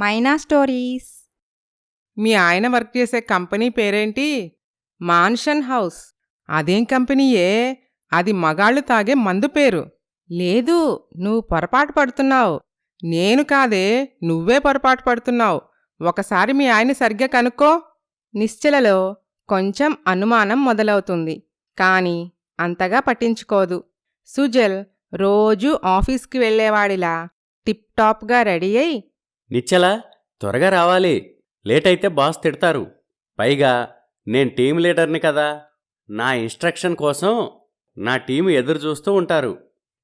మైనా stories మీ ఆయన work చేసే company పేరేంటి? మాన్షన్ హౌస్ అదేం కంపెనీయే? అది మగాళ్ళు తాగే మందు పేరు. లేదు నువ్వు పొరపాటు పడుతున్నావు. నేను కాదే నువ్వే పొరపాటు పడుతున్నావు. ఒకసారి మీ ఆయన సరిగ్గా కనుక్కో. నిశ్చలలో కొంచెం అనుమానం మొదలవుతుంది. కాని అంతగా పట్టించుకోదు. సుజల్ రోజూ ఆఫీస్కి వెళ్ళేవాడిలా టిప్ టాప్గా రెడీ అయి నిచ్చలా త్వరగా రావాలి. లేట్ అయితే బాస్ తిడతారు. పైగా నేను టీం లీడర్ని కదా. నా ఇన్స్ట్రక్షన్ కోసం నా టీం ఎదురు చూస్తూ ఉంటారు.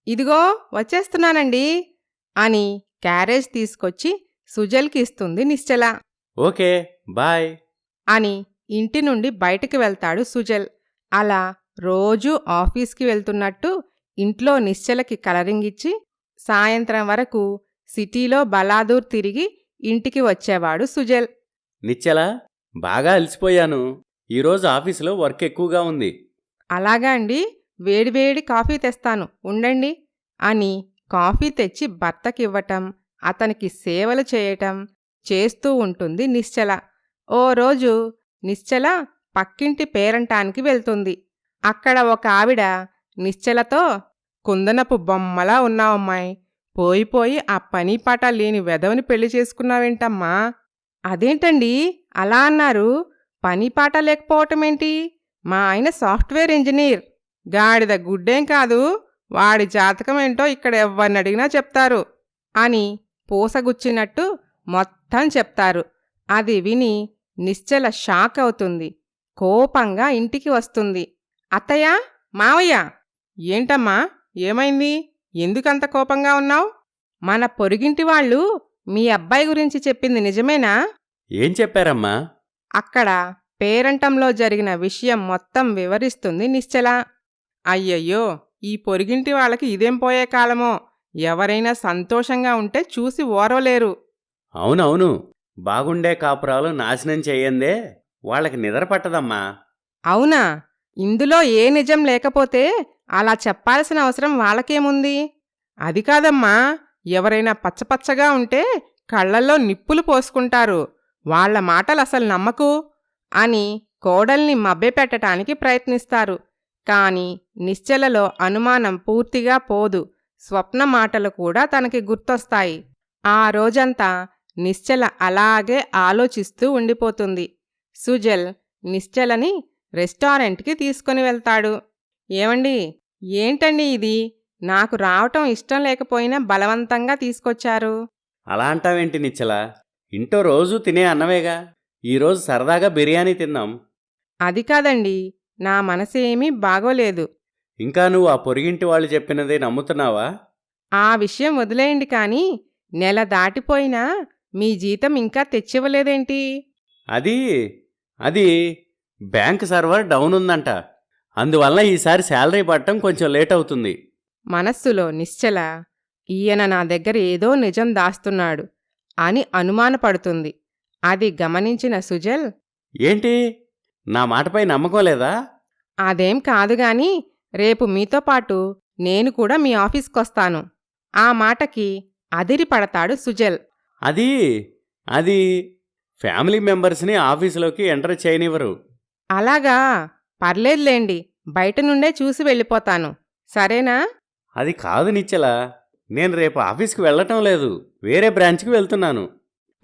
ఇదిగో వచ్చేస్తున్నానండి అని క్యారేజ్ తీసుకొచ్చి సుజల్కి ఇస్తుంది నిశ్చల. Okay bye. అని ఇంటి నుండి బయటికి వెళ్తాడు సుజల్. అలా రోజూ ఆఫీస్కి వెళ్తున్నట్టు ఇంట్లో నిశ్చలకి కలరింగ్ ఇచ్చి సాయంత్రం వరకు సిటీలో బలాదూర్ తిరిగి ఇంటికి వచ్చేవాడు సుజల్. నిచ్చలా బాగా అలసిపోయాను. ఈరోజు ఆఫీసులో వర్క్ ఎక్కువగా ఉంది. అలాగా అండి వేడివేడి కాఫీ తెస్తాను ఉండండి. అని కాఫీ తెచ్చి భర్తకివ్వటం అతనికి సేవలు చేయటం చేస్తూ ఉంటుంది నిశ్చల. ఓ రోజు నిశ్చల పక్కింటి పేరంటానికి వెళ్తుంది. అక్కడ ఒక ఆవిడ నిశ్చలతో కుందనపు బొమ్మలా ఉన్నావమ్మాయి పోయిపోయి ఆ పని పాట లేని వెధవని పెళ్ళి చేసుకున్నావేంటమ్మా? అదేంటండి? అలా అన్నారు. పని పాట లేకపోవటమేంటి? మా ఆయన సాఫ్ట్వేర్ ఇంజనీర్. గాడిద గుడ్డేం కాదు. వాడి జాతకం ఏంటో ఇక్కడ ఎవరిని అడిగినా చెప్తారు అని పూసగుచ్చినట్టు మొత్తం చెప్తారు. అది విని నిశ్చల షాక్ అవుతుంది కోపంగా ఇంటికి వస్తుంది. అత్తయ్య? మావయ్య? ఏంటమ్మా? ఏమైంది? ఎందుకంత కోపంగా ఉన్నావు? మన పొరుగింటి వాళ్ళు మీ అబ్బాయి గురించి చెప్పింది నిజమేనా? ఏం చెప్పారమ్మా? అక్కడ పేరంటంలో జరిగిన విషయం మొత్తం వివరిస్తుంది నిశ్చల. అయ్యయ్యో ఈ పొరుగింటి వాళ్ళకి ఇదేం పోయే కాలమో? ఎవరైనా సంతోషంగా ఉంటే చూసి ఓరవలేరు. అవునవును. బాగుండే కాపురాలు నాశనం చెయ్యందే వాళ్ళకి నిద్ర పట్టదమ్మా. అవునా? ఇందులో ఏ నిజం లేకపోతే అలా చెప్పాల్సిన అవసరం వాళ్ళకేముంది? అది కాదమ్మా. ఎవరైనా పచ్చపచ్చగా ఉంటే కళ్ళల్లో నిప్పులు పోసుకుంటారు. వాళ్ళ మాటలు అసలు నమ్మకు అని కోడల్ని మభ్యపెట్టడానికి ప్రయత్నిస్తారు. కాని నిశ్చలలో అనుమానం పూర్తిగా పోదు. స్వప్న మాటలు కూడా తనకి గుర్తొస్తాయి. ఆ రోజంతా నిశ్చల అలాగే ఆలోచిస్తూ ఉండిపోతుంది. సుజల్ నిశ్చలని రెస్టారెంట్కి తీసుకుని వెళ్తాడు. ఏమండి? ఏంటండి ఇది? నాకు రావటం ఇష్టం లేకపోయినా బలవంతంగా తీసుకొచ్చారు. అలా అంటావేంటి నిచ్చలా? ఇంటో రోజు తినే అన్నమేగా? ఈరోజు సరదాగా బిర్యానీ తిందాం అది కాదండి. నా మనసేమీ బాగోలేదు. ఇంకా నువ్వు ఆ పొరిగింటి వాళ్ళు చెప్పినదే నమ్ముతున్నావా? ఆ విషయం వదిలేయండి కానీ నెల దాటిపోయినా మీ జీతం ఇంకా తెచ్చివ్వలేదేంటి? అది అది బ్యాంక్ సర్వర్ డౌన్ ఉందంట. అందువల్ల ఈసారి శాలరీ పడటం కొంచెం లేట్ అవుతుంది. మనస్సులో నిశ్చల ఈయన నా దగ్గర ఏదో నిజం దాస్తున్నాడు అని అనుమానపడుతుంది. అది గమనించిన సుజల్ ఏంటి? నా మాటపై నమ్మకం లేదా? అదేం కాదుగాని రేపు మీతో పాటు నేను కూడా మీ ఆఫీస్కొస్తాను. ఆ మాటకి అదిరి పడతాడు సుజల్. అది అది ఫ్యామిలీ మెంబర్స్ని ఆఫీసులోకి ఎంటర్ చేయనివ్వరు. అలాగా? పర్లేదులేండి బయట నుండే చూసి వెళ్ళిపోతాను. సరేనా? అది కాదు నిచ్చలా. నేను రేపు ఆఫీస్కి వెళ్ళటం లేదు. వేరే బ్రాంచ్కి వెళ్తున్నాను.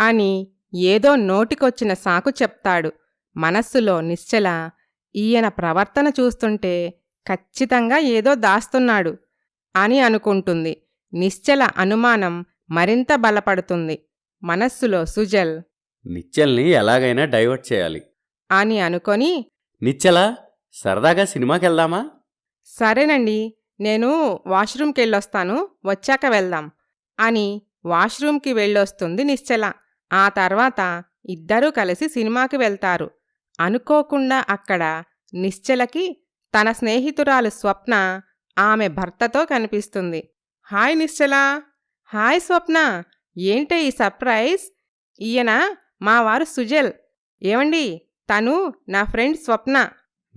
అని ఏదో నోటికొచ్చిన సాకు చెప్తాడు. మనస్సులో నిశ్చల ఈయన ప్రవర్తన చూస్తుంటే ఖచ్చితంగా ఏదో దాస్తున్నాడు అని అనుకుంటుంది. నిశ్చల అనుమానం మరింత బలపడుతుంది. మనస్సులో సుజల్ నిచ్చల్ని ఎలాగైనా డైవర్ట్ చేయాలి. అని అనుకొని నిచ్చలా! సరదాగా సినిమాకి వెళ్దామా సరేనండి. నేను వాష్రూమ్కి వెళ్ళొస్తాను వచ్చాక వెళ్దాం అని వాష్రూమ్కి వెళ్ళొస్తుంది నిశ్చల. ఆ తర్వాత ఇద్దరూ కలిసి సినిమాకి వెళ్తారు. అనుకోకుండా అక్కడ నిశ్చలకి తన స్నేహితురాలు స్వప్న ఆమె భర్తతో కనిపిస్తుంది. హాయ్ నిశ్చల. హాయ్ స్వప్న. ఏంటే ఈ సర్ప్రైజ్? ఈయన మా వారు సుజల్. ఏమండి తను నా ఫ్రెండ్ స్వప్న.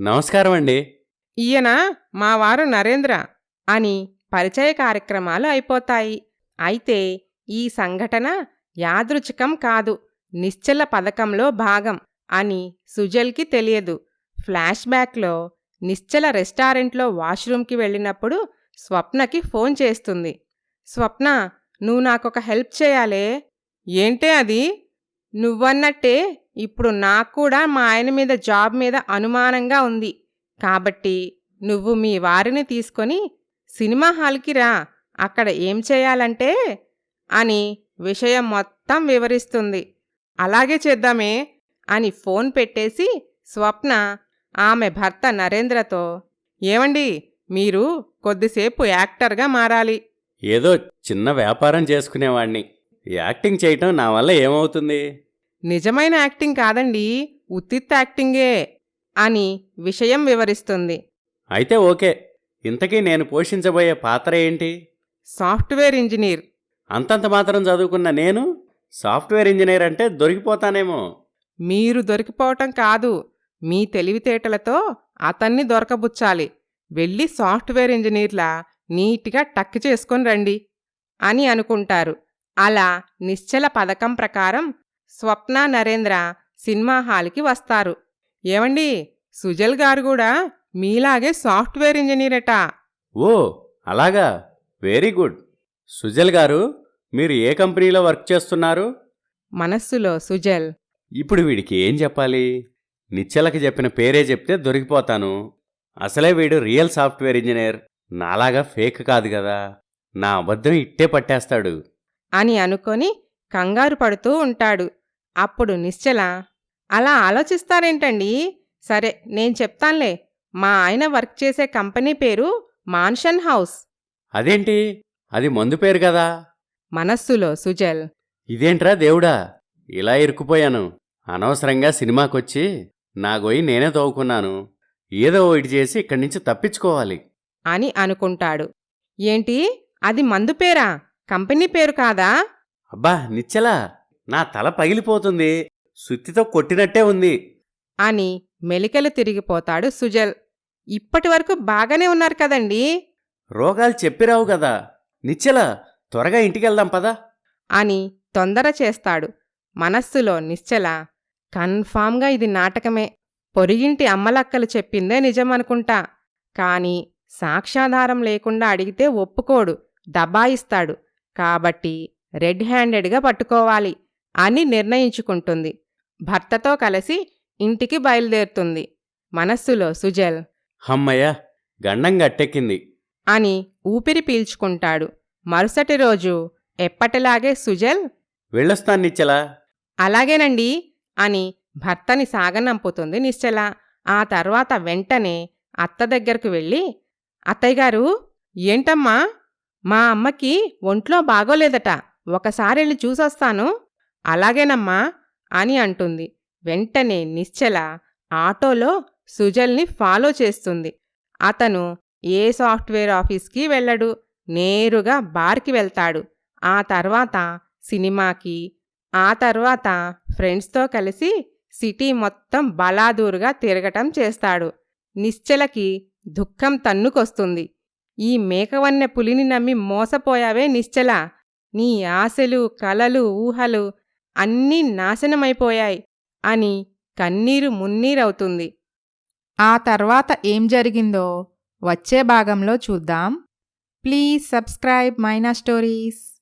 నమస్కారం అండి ఈయన మా వారు నరేంద్ర అని పరిచయ కార్యక్రమాలు అయిపోతాయి. అయితే ఈ సంఘటన యాదృచ్ఛికం కాదు నిశ్చల పథకంలో భాగం అని సుజల్కి తెలియదు. ఫ్లాష్ బ్యాక్లో నిశ్చల రెస్టారెంట్లో వాష్రూమ్కి వెళ్ళినప్పుడు స్వప్నకి ఫోన్ చేస్తుంది. స్వప్న నువ్వు నాకొక హెల్ప్ చేయాలే. ఏంటే అది? నువ్వన్నట్టే ఇప్పుడు నాకు కూడా మా ఆయన మీద జాబ్ మీద అనుమానంగా ఉంది. కాబట్టి నువ్వు మీ వారిని తీసుకొని సినిమా హాల్కి రా. అక్కడ ఏం చేయాలంటే అని విషయం మొత్తం వివరిస్తుంది. అలాగే చేద్దామే అని ఫోన్ పెట్టేసి స్వప్న ఆమె భర్త నరేంద్రతో ఏమండి మీరు కొద్దిసేపు యాక్టర్గా మారాలి. ఏదో చిన్న వ్యాపారం చేసుకునేవాణ్ణి. యాక్టింగ్ చేయటం నా వల్ల ఏమవుతుంది? నిజమైన యాక్టింగ్ కాదండి ఉత్తిత్ యాక్టింగే అని విషయం వివరిస్తుంది. అయితే ఓకే ఇంతకీ నేను పోషించబోయే పాత్ర ఏంటి? Software engineer. అంతంత మాత్రం చదువుకున్న నేను సాఫ్ట్వేర్ ఇంజనీర్ అంటే దొరికిపోతానేమో. మీరు దొరికిపోవటం కాదు మీ తెలివితేటలతో అతన్ని దొరకబుచ్చాలి. వెళ్ళి సాఫ్ట్వేర్ ఇంజనీర్లా నీట్గా టక్ చేసుకొని రండి అని అనుకుంటారు. అలా నిశ్చల పథకం ప్రకారం స్వప్న నరేంద్ర సినిమా హాల్కి వస్తారు. ఏమండి సుజల్ గారు కూడా మీలాగే సాఫ్ట్వేర్ ఇంజనీరట. ఓ అలాగా. Very good. సుజల్ గారు మీరు ఏ కంపెనీలో వర్క్ చేస్తున్నారు? మనస్సులో సుజల్. ఇప్పుడు వీడికి ఏం చెప్పాలి? నిచ్చెలకి చెప్పిన పేరే చెప్తే దొరికిపోతాను. అసలే వీడు రియల్ సాఫ్ట్వేర్ ఇంజనీర్. నాలాగా ఫేక్ కాదు కదా నా అబద్ధం ఇట్టే పట్టేస్తాడు. అని అనుకొని కంగారు పడుతూ ఉంటాడు. అప్పుడు నిశ్చల అలా ఆలోచిస్తారేంటండి? సరే నేను చెప్తాన్లే. మా ఆయన వర్క్ చేసే కంపెనీ పేరు మాన్షన్ హౌస్. అదేంటి? అది మందు పేరు కదా? మనస్సులో సుజల్ ఇదేంట్రా దేవుడా? ఇలా ఇరుక్కుపోయాను. అనవసరంగా సినిమాకొచ్చి నా గొయ్యి నేనే తవ్వుకున్నాను ఏదో ఒకటి చేసి ఇక్కడి నుంచి తప్పించుకోవాలి. అని అనుకుంటాడు. ఏంటి? అది మందు పేరా? కంపెనీ పేరు కాదా? అబ్బా నిచ్చెలా. నా తల పగిలిపోతుంది. సుత్తితో కొట్టినట్టే ఉంది. అని మెలికలు తిరిగిపోతాడు సుజల్. ఇప్పటి వరకు బాగానే ఉన్నారు కదండీ? రోగాలు చెప్పిరావు కదా. నిచ్చెలా త్వరగా ఇంటికెళ్దాం పదా. అని తొందర చేస్తాడు మనస్సులో నిశ్చల. కన్ఫామ్గా ఇది నాటకమే. పొరిగింటి అమ్మలక్కలు చెప్పిందే నిజమనుకుంటా. కాని సాక్ష్యాధారం లేకుండా అడిగితే ఒప్పుకోడు. దబాయిస్తాడు. కాబట్టి రెడ్ హ్యాండెడ్గా పట్టుకోవాలి అని నిర్ణయించుకుంటుంది. భర్తతో కలిసి ఇంటికి బయలుదేరుతుంది. మనస్సులో సుజల్ హమ్మయ్య గండం గట్టెక్కింది. అని ఊపిరి పీల్చుకుంటాడు. మరుసటి రోజు ఎప్పటిలాగే సుజల్ వెళ్ళొస్తాను నిచ్చెలా అలాగేనండి అని భర్తని సాగనంపుతుంది నిశ్చల. ఆ తర్వాత వెంటనే అత్త దగ్గరకు వెళ్ళి అత్తయ్యగారు ఏంటమ్మా? మా అమ్మకి ఒంట్లో బాగోలేదట. ఒకసారి వెళ్ళి చూసొస్తాను. అలాగేనమ్మా అని అంటుంది. వెంటనే నిశ్చల ఆటోలో సుజల్ని ఫాలో చేస్తుంది. అతను ఏ సాఫ్ట్వేర్ ఆఫీస్కి వెళ్ళడు. నేరుగా బార్కి వెళ్తాడు. ఆ తర్వాత సినిమాకి ఆ తర్వాత ఫ్రెండ్స్తో కలిసి సిటీ మొత్తం బలాదూరుగా తిరగటం చేస్తాడు. నిశ్చలకి దుఃఖం తన్నుకొస్తుంది. ఈ మేకవన్నె పులిని నమ్మి మోసపోయావే నిశ్చల. నీ ఆశలు కలలు ఊహలు అన్నీ నాశనమైపోయాయి అని కన్నీరు మున్నీరవుతుంది. ఆ తర్వాత ఏం జరిగిందో వచ్చే భాగంలో చూద్దాం. Please subscribe Maina stories.